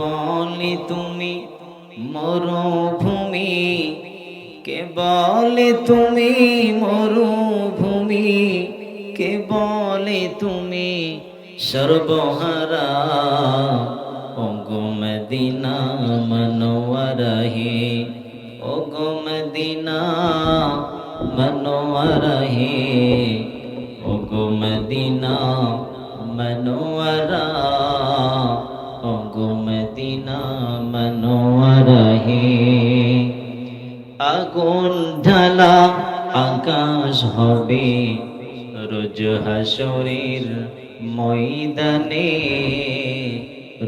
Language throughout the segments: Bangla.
বলে তুমি মরুভূমি? কে বলে তুমি মরুভূমি? কে বলে তুমি সর্বহারা? ওগো মদিনা মনোয়ারহে, ওগো মদিনা মনোয়ারহে, ওগো মদিনা মনোয়ারা। আগুন ঢালা আকাশ হবে। রোজ হাসরের ময়দানে,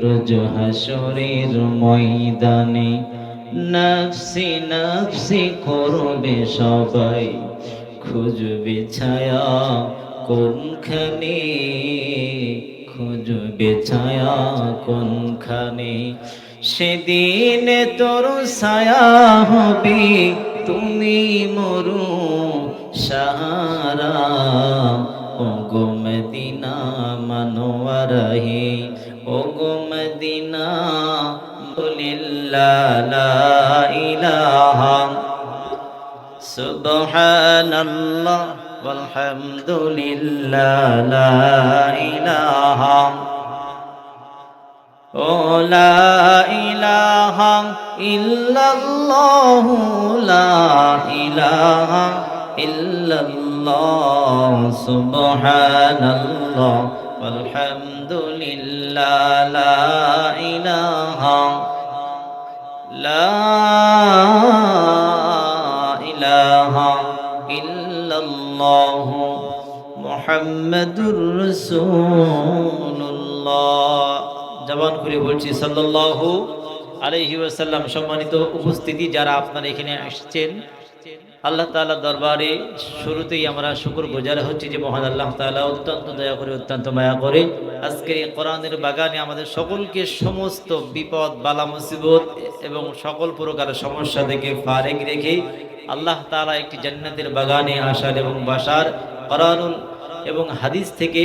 রোজ হাসরের ময়দানে। নফসি নফসি করবে সবাই, খুঁজবে ছায়া কোনখানে? খুঁজবে ছায়া কোনখানে? সেদিন তোর ছায়া হবে তুমি মরু সাহারা ও গো মদিনা মনোয়ারহে ও গো মদিনা বলিল্লা লা ইলাহা সুবহানাল্লাহ والحمد لله لا إله ও লা ইলাহা ইল্লাল্লাহু লা ইলাহা ইল্লাল্লাহ সুবহানাল্লাহ walhamdulillah লা ইলাহা লা ইলাহা ইল্লাল্লাহ মুহাম্মাদুর রাসূলুল্লাহ জবান খুলে বলছি, সাল্লাল্লাহু আলাইহি ওয়াসাল্লাম সম্মানিত উপস্থিতি যারা আপনারা এখানে আসছেন, আল্লাহ তাআলা দরবারে শুরুতেই আমরা শুকর গুজার হচ্ছি যে মহান আল্লাহ তাআলা অত্যন্ত দয়া করে, অত্যন্ত মায়া করে আজকে এই কোরআনের বাগানে আমাদের সকলকে সমস্ত বিপদ, বালা, মুসিবত এবং সকল প্রকার সমস্যা থেকে ফারেক রেখে আল্লাহ তাআলা একটি জান্নাতের বাগানে আসার এবং বাসার কোরআনুল এবং হাদিস থেকে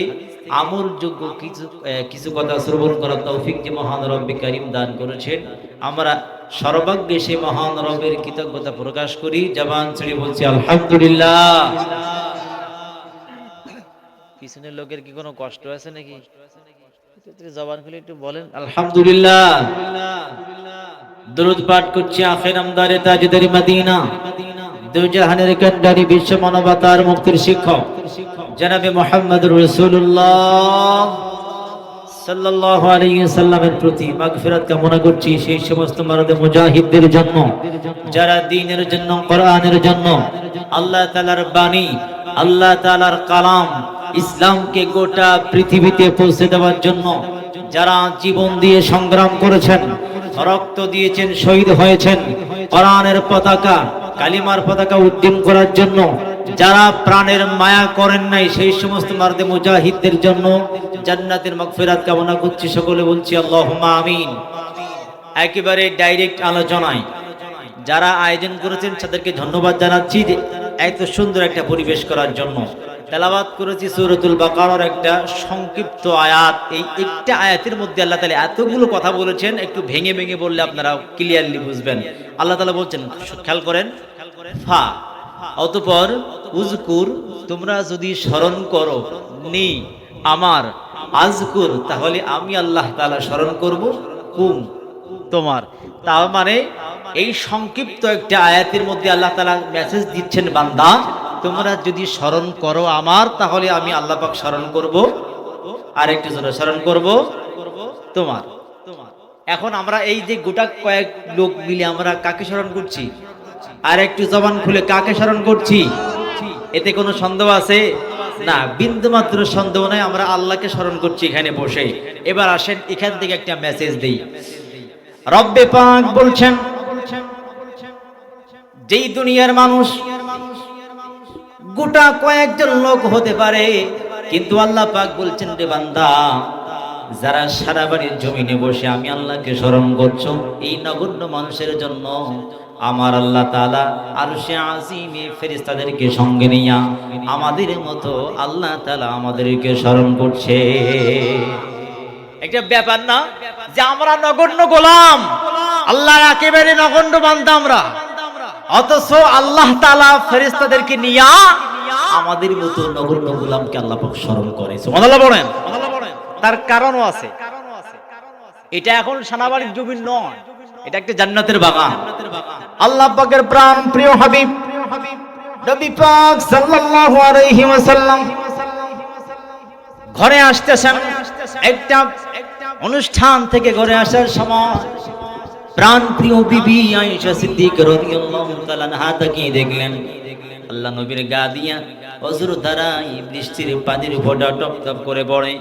আমলযোগ্য কিছু কিছু কথা শ্রবণ করার তৌফিক যে মহান রব্বি করিম দান করেছেন। আমরা সর্বাগ্যে সেই মহান রবের কৃতজ্ঞতা প্রকাশ করি। জবান ছেড়ে বলছি, আলহামদুলিল্লাহ। পিছনের লোকের কি কোনো কষ্ট আছে নাকি? জবান খুলে একটু বলেন, আলহামদুলিল্লাহ। দরুদ পাঠ করছি, আখের আমদারে তাজদারি মদিনা। দুজাহানের কান্ডারি বিশ্ব মানবতার মুক্তির শিক্ষক। জনাবে মোহাম্মদ রসুল্লাহ সাল্লাল্লাহু আলাইহি সাল্লামের প্রতি মাগফিরাত কামনা করছি। সেই সমস্ত মারদে মুজাহিদদের জন্য, যারা দ্বীনের জন্য, কোরআনের জন্য আল্লাহ তাআলার বাণী, আল্লাহ তাআলার কালাম ইসলামকে গোটা পৃথিবীতে পৌঁছে দেওয়ার জন্য যারা জীবন দিয়ে সংগ্রাম করেছেন, রক্ত দিয়েছেন, শহীদ হয়েছেন, কোরআনের পতাকা, কালিমার পতাকা উদ্দিন করার জন্য যারা প্রাণের মায়া করেন নাই, সেই সমস্ত মারদে মুজাহিদদের জন্য জান্নাতের মাগফিরাত কামনা করছি। সকলে বলছি, আল্লাহুম্মা আমিন। একেবারে ডাইরেক্ট আলোচনায় যারা আয়োজন করেছেন, তাদেরকে ধন্যবাদ জানাচ্ছি যে এত সুন্দর একটা পরিবেশ করার জন্য। তেলাবাদ করেছি সূরাতুল বাকারার একটা সংক্ষিপ্ত আয়াত। এই একটা আয়াতের মধ্যে আল্লাহ তাআলা এতগুলো কথা বলেছেন, একটু ভেঙে ভেঙে বললে আপনারা ক্লিয়ারলি বুঝবেন। আল্লাহ তাআলা বলছেন, খেয়াল করেন, ফা অতপর উজকুর তোমরা যদি স্মরণ করো, নি, আমার আজকুর তাহলে আমি আল্লাহ তাআলা স্মরণ করব, কুম, তোমার। তার মানে এই সংক্ষিপ্ত একটা আয়াতের মধ্যে আল্লাহ তালা মেসেজ দিচ্ছেন, বান্দা, তোমরা যদি স্মরণ করো আমার, তাহলে আমি আল্লাহ পাক স্মরণ করব। আর একটু জোরে স্মরণ করব, তোমার। এখন আমরা এই যে গোটা কয়েক লোক মিলে আমরা কাকে স্মরণ করছি? আর একটু জবান খুলে কাকে স্মরণ করছি? এতে কোনো সন্দেহ আছে? না বিন্দু মাত্র সন্দেহ নাই, আমরা আল্লাহকে স্মরণ করছি এখানে বসে। এবার আসেন, এখান থেকে একটা মেসেজ দেই। রব্বে পাক বলছেন, যেই দুনিয়ার মানুষ গোটা কয়েকজন লোক হতে পারে, কিন্তু আল্লাহ পাক বলছেন, রে বান্দা, যারা সারা বাড়ির জমিনে বসে আমি আল্লাহকে স্মরণ করছ, এই নগণ্য মানুষের জন্য আমার আল্লাহ তাআলা আরশে আজিমে ফেরেশতাদেরকে সঙ্গে নিয়া আমাদের মতো আল্লাহ তালা আমাদেরকে স্মরণ করছে। একটা ব্যাপার না যে আমরা নগণ্য গোলাম, আল্লাহর একেবারে নগণ্য বান্দা আমরা। অথচ আল্লাহ তাআলা ফেরেশতাদেরকে নিয়া আমাদের মতো নগণ্য গোলামকে আল্লাহ স্মরণ করে। সুবহানাল্লাহ বলেন। তার কারণও আছে। এটা এখন সানাবাড়ির জমি নয়। এটা একটা জান্নাতের বাগান। আল্লাহ পাকের প্রাণ প্রিয় হাবিব, নবী পাক সাল্লাল্লাহু আলাইহি ওয়াসাল্লাম ঘরে আসতেছেন। একটা অনুষ্ঠান থেকে ঘরে আসার সময় প্রাণ প্রিয় বিবি আয়েশা সিদ্দিক রাদিয়াল্লাহু তাআলা আনহা তাকিয়ে দেখলেন। আল্লাহ নবীর গা দিয়া অজুর এই বৃষ্টির পানির ফোঁটা টপ টপ করে পড়ে।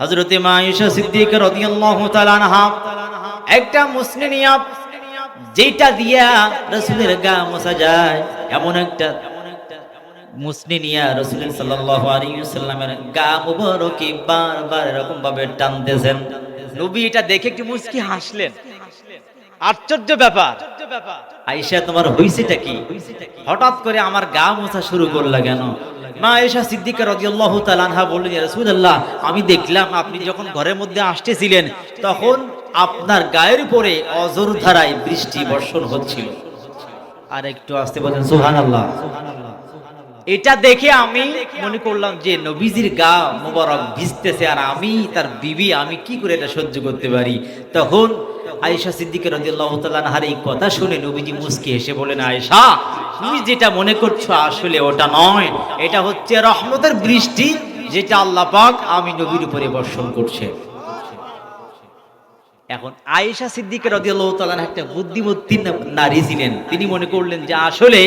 হযরতে মা আয়েশা সিদ্দিক রাদিয়াল্লাহু তাআলা আনহা একটা মুসলিমিয়া যেটা দিয়া রাসূলের গা মোছা যায়, এমন একটা রসুল গা বারবার এরকম ভাবে টানতেছেন। নবী এটা দেখে হাসলেন। আশ্চর্য ব্যাপার। তোমার হইছেটা কি? হঠাৎ করে আমার গা মোছা শুরু করলা কেন? মা আয়েশা সিদ্দিকা আমি দেখলাম আপনি যখন ঘরের মধ্যে আসতেছিলেন, তখন আপনার গায়ের উপরে অজর ধারায় বৃষ্টি বর্ষণ হচ্ছিল। আর একটু আসতে বলেন, সুবহানাল্লাহ। এটা দেখে আমি মনে করলাম যে নবীজির গা মোবারক ভিজতেছে আর আমি, তার বিবি, আমি কি করে এটা সহ্য করতে পারি? তখন আয়েশা সিদ্দিক আনহার এই কথা শুনে নবীজি মুস্কি হেসে বলেন, আয়েশা, তুমি যেটা মনে করছ আসলে ওটা নয়। এটা হচ্ছে রহমতের বৃষ্টি, যেটা আল্লাহ পাক আমি নবীর উপরে বর্ষণ করছে। এখন আয়েশা সিদ্দিক রাদিয়াল্লাহু তাআলা একটা বুদ্ধিমতী নারী ছিলেন। তিনি মনে করলেন যে আসলে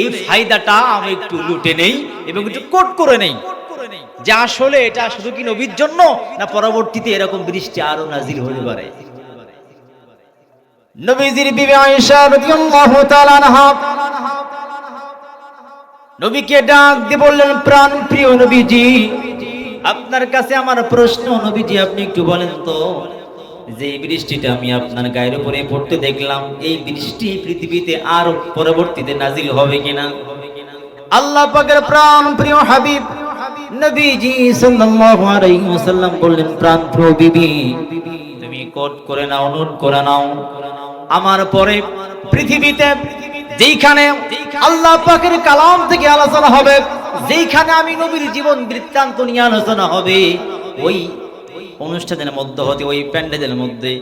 এই ফায়দাটা আমি একটু লুটে নেই এবং একটু কোট করে নেই। যে আসলে এটা শুধু কি নবীর জন্য? না পরবর্তীতে এরকম বৃষ্টি আরও নাজিল হতে পারে। নবীকে ডাক দিয়ে বললেন, প্রাণ প্রিয় নবীজি, আপনার কাছে আমার প্রশ্ন নবীজি, আপনি একটু বলেন তো। যে বৃষ্টিটা আমি আপনার গায়ের উপরে পড়তে দেখলাম, এই বৃষ্টি পৃথিবীতে আর পরবর্তীতে নাজিল হবে কিনা? আল্লাহ পাকের প্রাণ প্রিয় হাবিব, নবীজি সাল্লাল্লাহু আলাইহি ওয়াসাল্লাম বললেন, প্রাণ প্রিয় বিবি, তুমি কোট করে নাও, নোট করে নাও। আমার পরে পৃথিবীতে যেইখানে আল্লাহ পাকের কালাম থেকে আলোচনা হবে, যেইখানে আমি নবীর জীবন বৃত্তান্ত নিয়ে আলোচনা হবে, ওই অনুষ্ঠানের মধ্যে হতে, ওই প্যান্ডেলের মধ্যে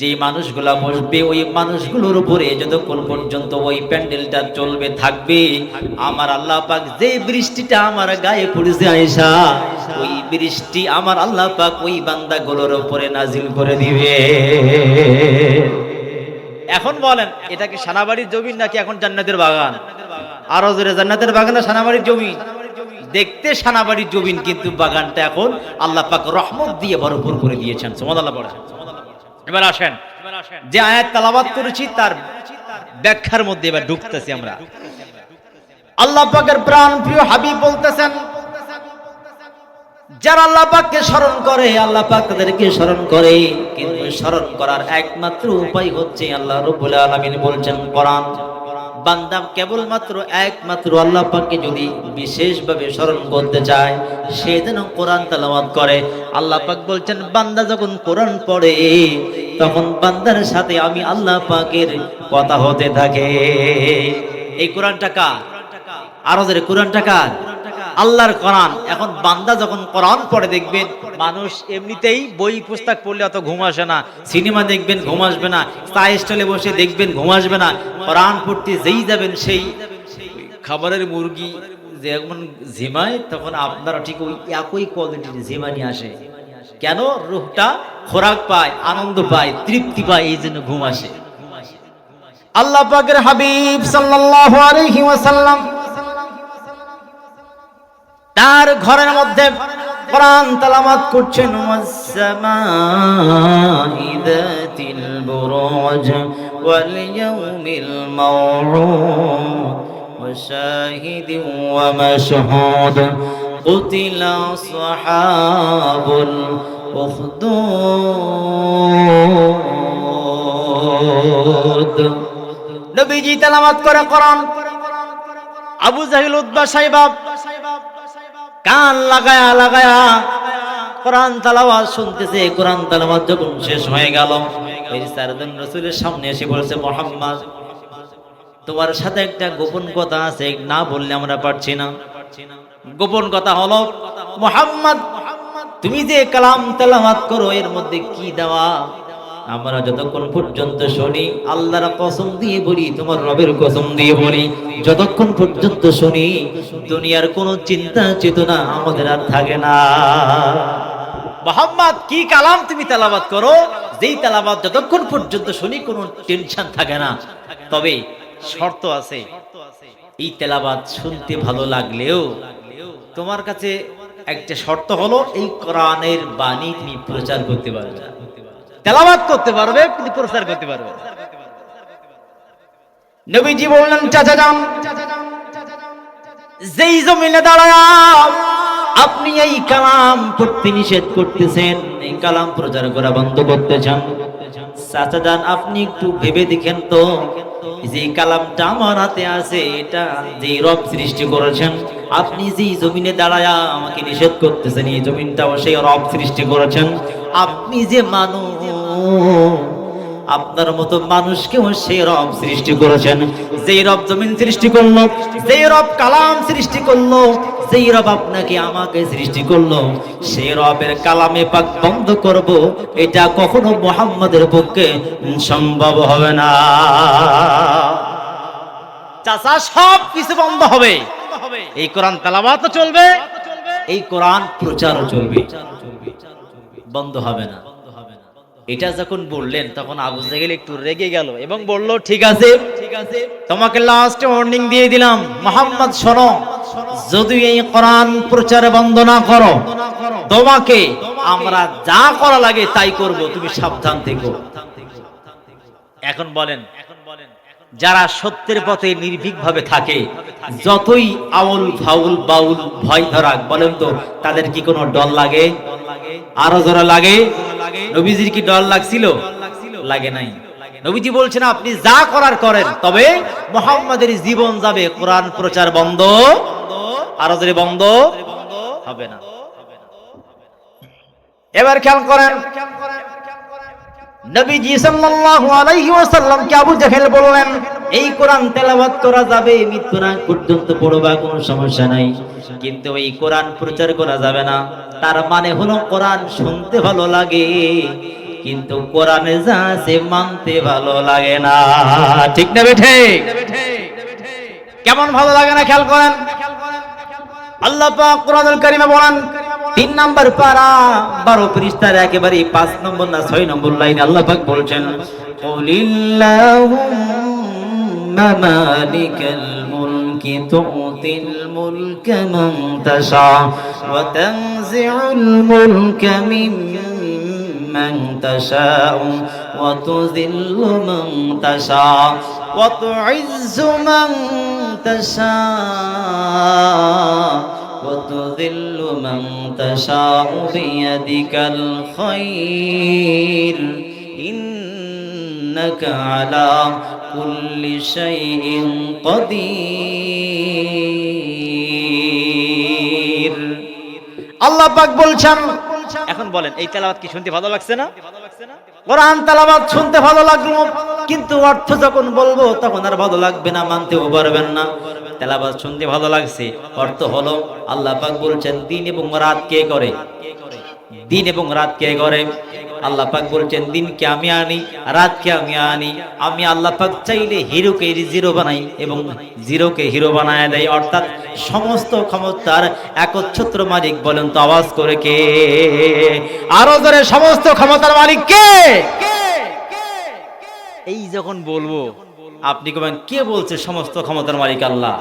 যে মানুষগুলা বসবে, ওই মানুষগুলোর উপরে যতক্ষণ পর্যন্ত ওই প্যান্ডেলটা চলবে, থাকবে, আমার আল্লাহ পাক যে বৃষ্টিটা আমার গায়ে পড়েছে আয়েশা, ওই বৃষ্টি আমার আল্লাহ পাক ওই বান্দাগুলোর উপরে নাজিল করে দিবে। এখন বলেন, এটা কি সানাবাড়ির জমি নাকি এখন জান্নাতের বাগান? আরও জোরে, জান্নাতের বাগান না সানাবাড়ির জমি দেখতে সানাবাড়ির জমিন কিন্তু বাগানটা এখন আল্লাহ পাক রহমত দিয়ে ভরপুর করে দিয়েছেন। বলেন। এবার আসেন। যে আয়াত তালাবাত করেছি তার ব্যাখ্যার মধ্যে এবার ঢুকতেছি আমরা। আল্লাহ পাকের প্রাণ প্রিয় হাবিব বলতেছেন যারা আল্লাহ পাককে স্মরণ করে আল্লাহ পাক তাদেরকে স্মরণ করে। কিন্তু স্মরণ করার একমাত্র উপায় হচ্ছে আল্লাহ রব্বুল আলামিন বলছেন কোরআন। বান্দা কেবলমাত্র একমাত্র আল্লাহ পাককে যদি বিশেষভাবে স্মরণ করতে চায়, সে যেন কোরআন তেলাওয়াত করে। আল্লাহ পাক বলছেন, বান্দা যখন কোরআন পড়ে, তখন বান্দার সাথে আমি আল্লাহ পাকের কথা হতে থাকে। এই কোরআনটা কার? আরও কোরআনটা কার? আল্লাহর কোরআন। এখন বান্দা যখন কোরআন পড়ে, দেখবেন মানুষ এমনিতেই বই, পুস্তক পড়লে অত ঘুম আসে না। সিনেমা দেখবেন ঘুম আসবে না। চা স্টলে বসে দেখবেন ঘুম আসবে না। কোরআন পড়তে যেই যাবেন সেই খাবারের মুরগি যেমন ঝিমায়, তখন আপনারা ঠিক ওই একই কোয়ালিটির ঝিমানি আসে। কেন? রূহটা খোরাক পায়, আনন্দ পায়, তৃপ্তি পায়, এই জন্য ঘুম আসে। আল্লাহ পাকের হাবিব সাল্লাল্লাহু আলাইহি ওয়াসাল্লাম তার ঘরের মধ্যে কোরআন তালামাত করছেন ওয়াসসামাই যাতিল বুরুজ ওয়াল ইয়াউমিল মাওউদ وشاهد ومشهود قتل أصحاب الأخدود নবীজি তেলামাত করে কোরআন আবু জাহিল উদ্বা সাহেব কান লাগায়া লাগায়া কোরআন তালাওয়াত শুনতেছে, কোরআন তালাওয়াত যখন শেষ হয়ে গেল ফেরেশতারা রাসূলের সামনে এসে বলছে, মোহাম্মদ, তোমার সাথে একটা গোপন কথা আছে না বললে আমরা পারছি না। গোপন কথা হলো, মোহাম্মদ, তুমি যে কালাম তেলাওয়াত করো, এর মধ্যে কি দেওয়া? আমরা যতক্ষণ পর্যন্ত শুনি, আল্লাহর কসম দিয়ে বলি, তোমার রবের কসম দিয়ে বলি, যতক্ষণ পর্যন্ত শুনি, দুনিয়ার কোনো চিন্তা চেতনা আমাদের আর থাকে না। মোহাম্মদ, কি কালাম তুমি তেলাবাত করো? যেই তেলাবাত যতক্ষণ পর্যন্ত শুনি, কোনো টেনশন থাকে না। তবে শর্ত আছে, এই তেলাবাদ শুনতে ভালো লাগলেও তোমার কাছে একটা শর্ত হলো, এই কোরআনের বাণী তুমি প্রচার করতে পারবে তেলাবাত করতে পারবে, কিন্তু প্রচার করতে পারবে। নবীজি বললেন, চাচা যান। যেই জমিনে দাঁড়ায় আপনি এই কালাম পড়তে নিষেধ করতেছেন, এই কালাম প্রচার করা বন্ধ করতে চান চাচা যান, আপনি একটু ভেবে দেখেন তো, যে কালামটা আমার হাতে আছে, এটা যে রব সৃষ্টি করেছেন, আপনি যেই জমিনে দাঁড়ায় আমাকে নিষেধ করতেছেন, এই জমিনটাও সেই রব সৃষ্টি করেছেন। আপনি যে মানুষ আপনার মতো মানুষকেও সেই রব সৃষ্টি করেছেন। যেই রব জমিন সৃষ্টি করল, যেই রব কালাম সৃষ্টি করল, যেই রব আপনাকে আমাকে সৃষ্টি করল, সেই রবের কালামে পাক বন্ধ করব, এটা কখনো মোহাম্মদের পক্ষে সম্ভব হবে না। চাচা, সব কিছু বন্ধ হবে। এই কোরআন তালাবাত চলবে, এই কোরআন প্রচারও চলবে। বন্ধ হবে না। এটা যখন বললেন তখন আবু জাহেল একটু রেগে গেল এবং বলল ঠিক আছে ঠিক আছে। তোমাকে লাস্ট ওয়ার্নিং দিয়ে দিলাম। মোহাম্মদ শোনো। যদি এই কোরআন প্রচার বন্ধ না করো তোমাকে আমরা যা করা লাগে তাই করব তুমি সাবধান থেকো। এখন বলেন যারা সত্যের পথে নির্ভীক ভাবে থাকে। যতই আউল ফাউল বাউল ভয় ধরাক বলেন তো তাদের কি কোনো ডর লাগে? আরও যারা লাগে? নবীজির কি ডর লাগছিল? লাগে নাই। নবীজি বলছেন, আপনি যা করার করেন, তবে মোহাম্মদের জীবন যাবে, কোরআন প্রচার বন্ধ, আরজের বন্ধ হবে না। এবার খেয়াল করেন নবীজি সাল্লাল্লাহু আলাইহি ওয়াসাল্লাম কে আবু জাহেল বললেন, এই কোরআন তেলাওয়াত করা যাবে, মৃত্যু না পর্যন্ত পড়বা, কোনো সমস্যা নাই। কিন্তু এই কোরআন প্রচার করা যাবে না। তার মানে হলো কোরআন শুনতে ভালো লাগে, কিন্তু কোরআনে যা আছে মানতে ভালো লাগে না। ঠিক না বেঠে? কেমন ভালো লাগে না, খেয়াল করেন? আল্লাহ পাক কোরআনুল কারিমে বলেন তিন নম্বর পারা বারো পৃষ্ঠার একেবারে পাঁচ নম্বর না ছয় নম্বর লাইন আল্লাহ পাক বলছেন قُلِلَّهُمَّ مَالِكَ الْمُلْكِ تُؤْتِي الْمُلْكَ مَنْ تَشَاءُ وَتَنزِعُ الْمُلْكَ مِمَّنْ تَشَاءُ وَتُذِلُّ مَنْ تَشَاءُ وَتُعِزُّ مَنْ تَشَاءُ وتذل من تشاء بيدك الخير إنك على كل شيء قدير আল্লাহ পাক বলছেন এখন বলেন এই তেলাওয়াত কি শুনতে ভালো লাগছে না কোরআন তেলাওয়াত শুনতে ভালো লাগলো কিন্তু অর্থ যখন বলবো তখন আর ভালো লাগবে না মানতেও পারবেন না তেলাওয়াত শুনতে ভালো লাগছে। অর্থ হলো, আল্লাহ পাক বলছেন, দিন এবং রাত কে করে? দিন এবং রাত কে করে? আল্লাহ পাক বলছেন, দিনকে আমি আনি, রাতকে আমি আনি। আমি আল্লাহ পাক চাইলে হিরোকে জিরো বানাই এবং জিরোকে হিরো বানায় দেয়। অর্থাৎ সমস্ত ক্ষমতার একচ্ছত্র মালিক বলেন তো আওয়াজ করে কে? আরও ধরে সমস্ত ক্ষমতার মালিক কে? এই যখন বলব আপনি কবেন, কে বলছে সমস্ত ক্ষমতার মালিক Allah?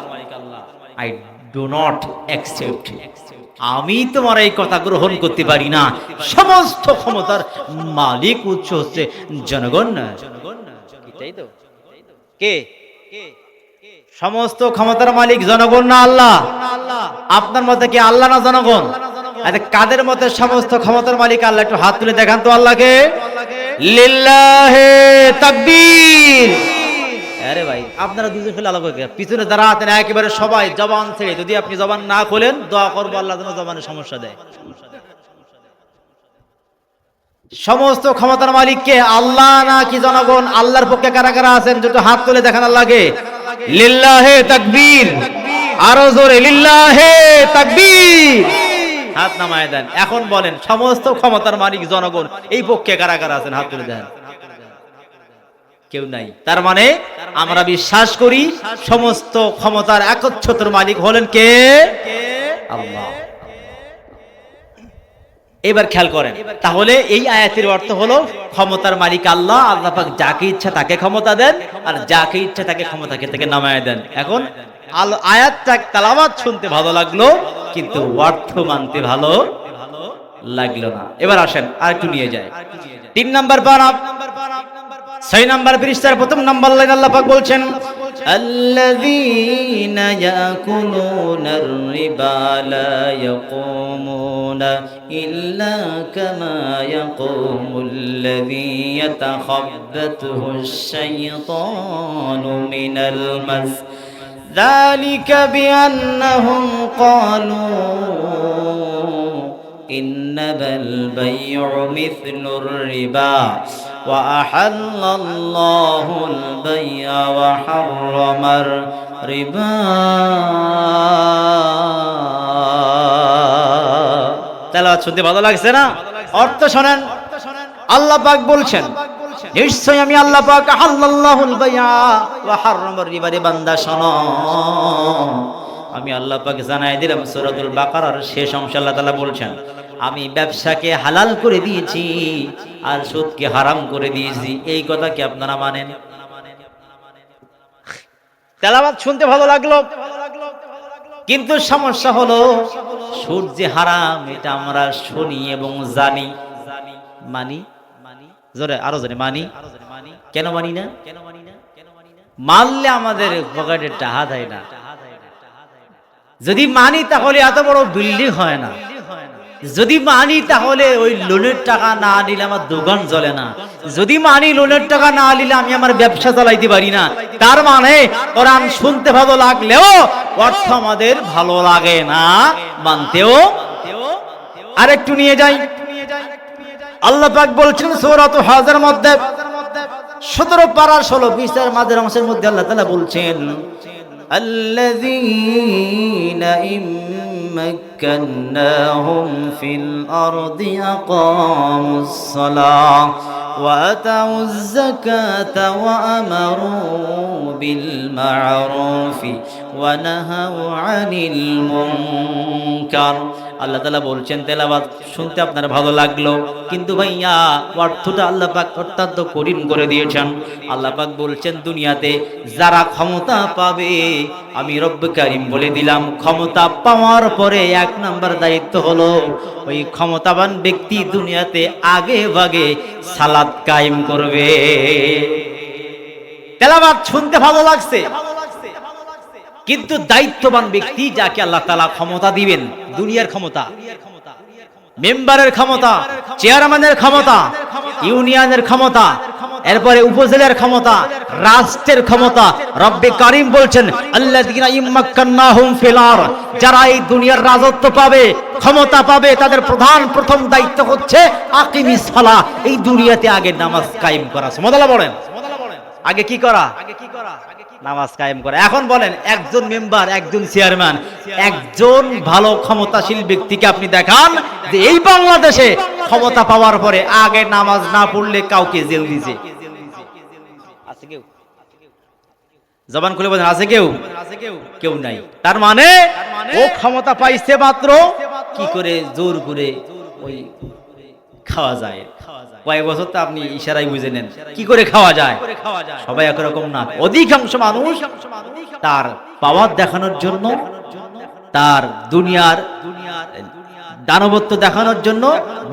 I do not accept আমি তোমার এই কথা গ্রহণ করতে পারি না। সমস্ত ক্ষমতার মালিক উৎস হচ্ছে জনগণ। কে? সমস্ত ক্ষমতার মালিক জনগণ না আল্লাহ? আপনার মতে কি আল্লাহ না জনগণ? আরে কাদের মতে সমস্ত ক্ষমতার মালিক আল্লাহ? একটু হাত তুলে দেখান তো আল্লাহকে। লিল্লাহে তাকবীর। আপনারা দুজন ফেলে আলাদা করে পিছনে যারা আছেন, একেবারে সবাই জবান ছেড়ে, যদি আপনি জবান না খোলেন, দোয়া করব আল্লাহ যেন জবানের সমস্যা দেয়। সমস্ত ক্ষমতার মালিককে আল্লাহ না কি জনগণ, আল্লাহর পক্ষে কারা কারা আছেন যেটা হাত তুলে দেখানোর লাগে লিল্লাহে তাকবীর, আরও জোরে, লিল্লাহে তাকবীর। হাত নামায় দেন। এখন বলেন, সমস্ত ক্ষমতার মালিক জনগণ, এই পক্ষে কারা কারা আছেন, হাত তুলে দেন। কেউ নাই। তার মানে আমরা বিশ্বাস করি সমস্ত ক্ষমতার একচ্ছত্র মালিক হলেন কে? আল্লাহ। এবার খেয়াল করেন তাহলে এই আয়াতের অর্থ হলো ক্ষমতার মালিক আল্লাহ আল্লাহ পাক যাকে ইচ্ছা তাকে ক্ষমতা দেন আর যাকে ইচ্ছা তাকে ক্ষমতা থেকে নামায় দেন। এখন আয়াতটা তালাবাত শুনতে ভালো লাগল কিন্তু অর্থ মানতে ভালো লাগল না। এবার আসেন আর একটু নিয়ে যায় তিন নাম্বার পারা ছয় নাম্বার পৃষ্ঠার প্রথম নাম্বার লাইন আল্লাহ পাক বলছেন الذين يأكلون الربا لا يقومون إلا كما يقوم الذي يتخبطه الشيطان من المس ذلك بأنهم قالوا إنما البيع مثل الربا وأحل الله البيع وحرم الربا তেলাওয়াত শুনতে ভালো লাগছে না অর্থ শোনেন আল্লাহ পাক বলছেন নিশ্চয় আমি আল্লাহ পাক আল্লাহুল বাইয়া ওয়া হারামার রিবা রে বান্দা শোনো আমি আল্লাহ পাক জানাই দিলাম সূরাতুল বাকারার শেষ অংশ আল্লাহ তাআলা বলছেন, আমি ব্যবসাকে হালাল করে দিয়েছি আর সুদকে হারাম করে দিয়েছি। এই কথা কি আপনারা মানেন? তেলাওয়াত শুনতে ভালো লাগল? কিন্তু সমস্যা হলো, সুদ যে হারাম, এটা আমরা শুনি এবং জানি। মানি? জোরে, আরও জোরে, মানি? কেন মানি না? কেন মানি না মানলে আমাদের পকেটে টাহা দেয় না। যদি মানি তাহলে এত বড় বিল্ডিং হয় না। যদি মানি তাহলে ওই লোনের টাকা না নিলে আমার দোকান চলে না। যদি মানি লোনের টাকা না নিলে আমি আমার ব্যবসা চালাইতে পারি না। তার মানে কোরআন শুনতে ভালো লাগলেও অর্থ আমাদের ভালো লাগে না। মানতেও আর একটু নিয়ে যাই। আল্লাহ পাক বলছেন সূরাত হাজার মধ্যে সতেরো পাড়ার ষোলো বিশের মাঝের অংশের মধ্যে আল্লাহ তালা বলছেন الذين إن مكناهم في الأرض أقاموا الصلاة وأتوا الزكاة وأمروا بالمعروف ونهوا عن المنكر আল্লাহ তালা বলছেন তেলাবাদ শুনতে আপনার ভালো লাগল। কিন্তু ভাইয়া, অর্থটা আল্লাহ পাক অত্যন্ত কঠিন করে দিয়েছেন। আল্লাহ পাক বলছেন, দুনিয়াতে যারা ক্ষমতা পাবে, আমি রব্ব কারিম বলে দিলাম। ক্ষমতা পাওয়ার পরে এক নাম্বার দায়িত্ব হলো, ওই ক্ষমতাবান ব্যক্তি দুনিয়াতে আগে ভাগে সালাদ কায়েম করবে। তেলাবাদ শুনতে ভালো লাগছে? কিন্তু দায়িত্ববান ব্যক্তি যাকে আল্লাহ তালা ক্ষমতা দিবেন, দুনিয়ার ক্ষমতা, মেম্বারের ক্ষমতা, চেয়ারম্যানের ক্ষমতা, ইউনিয়নের ক্ষমতা, এরপরে উপজেলার ক্ষমতা, রাষ্ট্রের ক্ষমতা। রব্বে কারিম বলছেন ফিলার যারা এই দুনিয়ার রাজত্ব পাবে, ক্ষমতা পাবে, তাদের প্রধান, প্রথম দায়িত্ব হচ্ছে আকিমিস ফালা এই দুনিয়াতে আগে নামাজ কায়েম করা। মদলা বলেন। আগে কি করা আগে কি করা? নামাজ কায়েম করে। এখন বলেন, একজন মেম্বার, একজন চেয়ারম্যান, একজন ভালো ক্ষমতাশীল ব্যক্তিকে আপনি দেখান যে এই বাংলাদেশে ক্ষমতা পাওয়ার পরে আগে নামাজ না পড়লে কাউকে জেল দিছে। জবান খুলে বলেন, আছে কেউ? কেউ নাই। তার মানে ও ক্ষমতা পাইছে মাত্র কি করে? জোর করে ওই খাওয়া যায়। কয়েক বছর তো আপনি ইশারাই বুঝে নেন, কি করে খাওয়া যায়? সবাই একরকম না। অধিকাংশ মানুষ তার পাওয়ার দেখানোর জন্য, তার দুনিয়ার দানবত্ব দেখানোর জন্য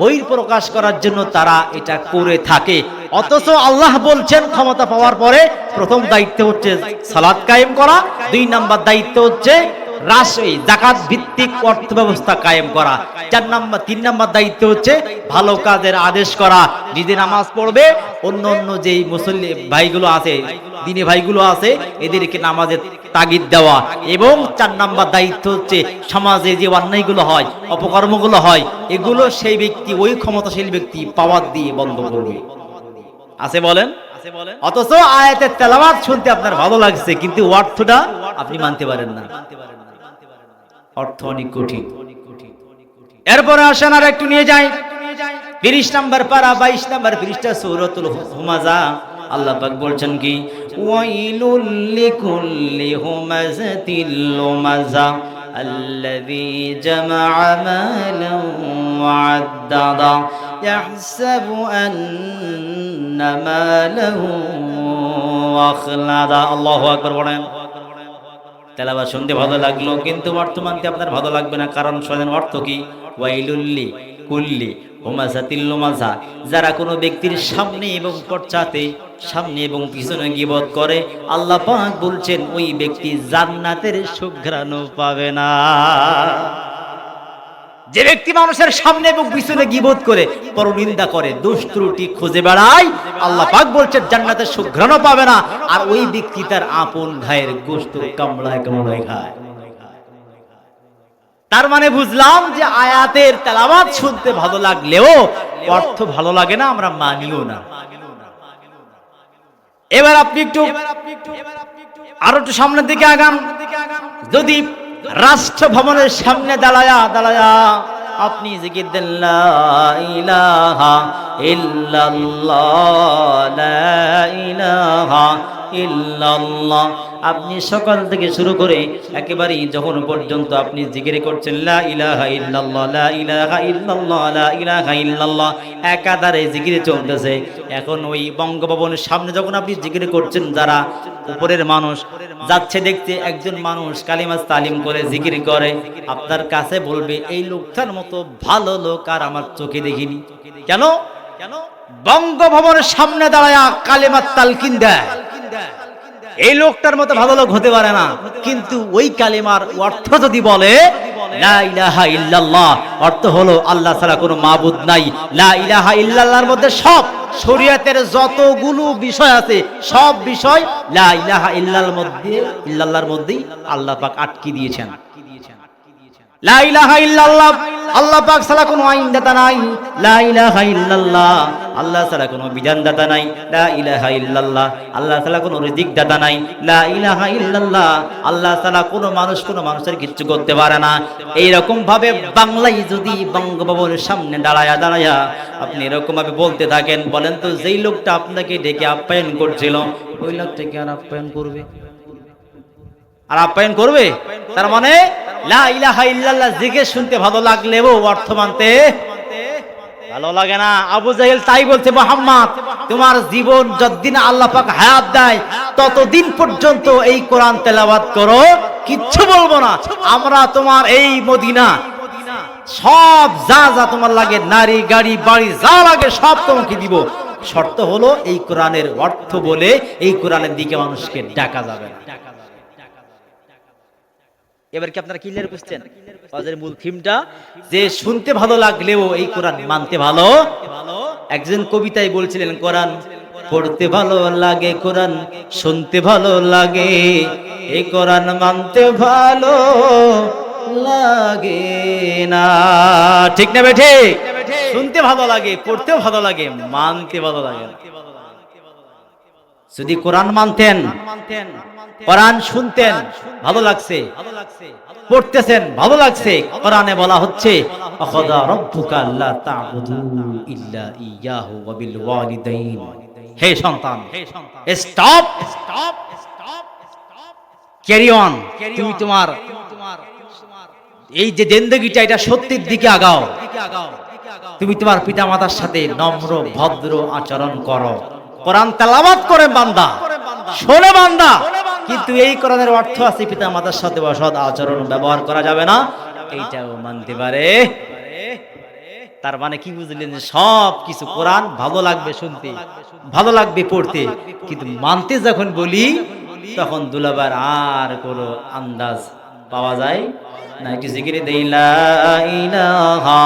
বই প্রকাশ করার জন্য তারা এটা করে থাকে। অথচ আল্লাহ বলছেন, ক্ষমতা পাওয়ার পরে প্রথম দায়িত্ব হচ্ছে সালাদ কায়েম করা, দুই নাম্বার দায়িত্ব হচ্ছে এই জাকাত ভিত্তিক অর্থ ব্যবস্থা কায়েম করা। চার নাম্বার, তিন নাম্বার দায়িত্ব হচ্ছে ভালো কাজের আদেশ করা। নিজে নামাজ পড়বে, অন্য অন্য যেই মুসল্লি ভাইগুলো আছে, দিনী ভাইগুলো আছে, এদেরকে নামাজের তাগিদ দেওয়া। এবং চার নাম্বার দায়িত্ব হচ্ছে সমাজে যে অন্যায়গুলো হয়, অপকর্মগুলো হয়, এগুলো সেই ব্যক্তি, ওই ক্ষমতাশীল ব্যক্তি পাওয়ার দিয়ে বন্ধ করবে। আছে বলেন? অথচ আয়াতের তেলাওয়াত শুনতে আপনার ভালো লাগছে, কিন্তু অর্থটা আপনি মানতে পারেন না। অর্থ অনেক কঠিন এরপরে আসেন আর একটু নিয়ে যাই তিরিশ নাম্বার পারা বাইশ নাম্বার পৃষ্ঠা সৌরতুল হুমাজা আল্লাহ পাক বলছেন কি ওয়াইলুল লিকুল্লি হুমাজাতিল লুমাজা الذي جمع مالا وعددا يحسب أن ماله أخلدا الله أكبر বলেন তেলাবা শুনতে ভালো লাগল, কিন্তু বর্তমানতে আপনার ভালো লাগবে না, কারণ শোনেন অর্থ কি? ওয়াইলুল্লি কুল্লি হোমাজাতিল্লুমাজা যারা কোনো ব্যক্তির সামনে এবং পশ্চাতে, সামনে এবং পিছনে গিবত করে, আল্লাহ পাক বলছেন, ওই ব্যক্তি জান্নাতের সুঘ্রাণ পাবে না। যে ব্যক্তি মানুষের সামনে এবং পিছনে গিবত করে পরনিন্দা করে, দোষ ত্রুটি খুঁজে বেড়ায়, আল্লাহ পাক বলছেন জান্নাতের সুঘ্রাণও পাবে না। আর ওই ব্যক্তি তার আপন ভাইয়ের গোস্ত কামড়ায় কামড়ায় খায়। তার মানে বুঝলাম যে আয়াতের তেলাওয়াত শুনতে ভালো লাগলেও অর্থ ভালো লাগে না, আমরা মানিও না। এবার আপনি একটু আরও একটু সামনের দিকে আগান। যদি রাষ্ট্র ভবনের সামনে দাঁড়ায়া দাঁড়ায়া আপনি জিকির দেন ইলাহা ইল্লাল্লাহ লা ইলাহা ইল্লাল্লাহ। আপনি সকাল থেকে শুরু করে একেবারেই যখন পর্যন্ত আপনি জিকির করছেন, লা ইলাহা ইল্লাল্লাহ, লা ইলাহা ইল্লাল্লাহ, লা ইলাহা ইল্লাল্লাহ, একাধারে জিকিরে চলতেছে। এখন ওই বঙ্গভবনের সামনে যখন আপনি জিকির করছেন, যারা উপরের মানুষ যাচ্ছে দেখতে, একজন মানুষ কালিমাজ তালিম করে জিকির করে, আপনার কাছে বলবে, এই লোকটার মতো ভালো লোক আর আমার চোখে দেখিনি। কেন? কেন? বঙ্গভবনের সামনে দাঁড়ায় কালিমার তালকিন দেয়। এই লোকটার মতো ভালো লোক হতে পারে না। কিন্তু ওই কালিমার অর্থ যদি বলে অর্থ হলো আল্লাহ ছাড়া কোনো মাবুদ নাই। লা ইলাহা ইল্লাল্লাহর মধ্যে সব শরীয়তের যতগুলো বিষয় আছে, সব বিষয় লা ইলাহা ইল্লাল মধ্যে ইল্লাল্লাহর মধ্যেই আল্লাহ পাক আটকে দিয়েছেন। আল্লাহ পাক ছাড়া কোনো নাই। ইল্লাল্লাহ। আল্লাহ ছাড়া কোনো নাই। ইল্লাল্লাহ। আল্লাহ ছাড়া কোনো নাই। ইল্লাল্লাহ। আল্লাহ ছাড়া কোনো মানুষ কোনো মানুষের কিচ্ছু করতে পারে না। এই রকম ভাবে বাংলায় যদি বঙ্গভবনের সামনে দাঁড়ায়া দাঁড়ায়া আপনি এরকম ভাবে বলতে থাকেন, বলেন তো, যেই লোকটা আপনাকে ডেকে আপ্যায়ন করছিল, ওই লোকটাকে আর আপ্যায়ন করবে? আর আপ্যায়ন করবে? তার মানে জিজ্ঞেস শুনতে ভালো লাগলেও অর্থ মানতে ভালো লাগে না। আবু জাহেল তাই বলছে, মোহাম্মদ, তোমার জীবন যতদিন আল্লাহ পাক হায়াত দেয়, ততদিন পর্যন্ত এই কোরআন তেলাওয়াত করো। কিচ্ছু বলব না। আমরা তোমার এই মদিনা, সব যা যা তোমার লাগে, নারী, গাড়ি, বাড়ি, যা লাগে, সব তোমাকে দিব। শর্ত হলো, এই কোরআনের অর্থ বলে এই কোরআনের দিকে মানুষকে ডাকা যাবে না। এবার কি আপনারা ক্লিয়ার বুঝছেন আমাদের মূল থিমটা যে শুনতে ভালো লাগলেও এই কোরআন মানতে ভালো। একজন কবিতায় বলছিলেন, কোরআন পড়তে ভালো লাগে, কোরআন শুনতে ভালো লাগে। এই কোরআন মানতে ভালো লাগে না। ঠিক না বেঠে? শুনতে ভালো লাগে, পড়তেও ভালো লাগে, মানতে ভালো লাগে যদি কোরআন মানতেন মানতেন কোরআন শুনতেন, ভালো লাগছে। পড়তেছেন, ভালো লাগছে। কোরআনে বলা হচ্ছে হে সন্তান স্টপ ক্যারি অন তুমি তোমার, এই যে জিন্দেগিটা, এটা সত্যের দিকে আগাও। তুমি তোমার পিতামাতার সাথে নম্র, ভদ্র আচরণ করো। কোরআন তেলাওয়াত করে বান্দা, শোনে বান্দা। কিন্তু এই কোরআনের অর্থ আছে পিতা মাতার সাথে অসৎ আচরণ ব্যবহার করা যাবে না। এইটাও মানতে পারে। তার মানে কি বুঝলেন যে সব কিছু কোরআন ভালো লাগবে শুনতে, ভালো লাগবে পড়তে। কিন্তু মানতে যখন বলি, তখন দুলাবার আর কোনো আন্দাজ পাওয়া যায় না। একটি জিকিরে দেই, লা ইলাহা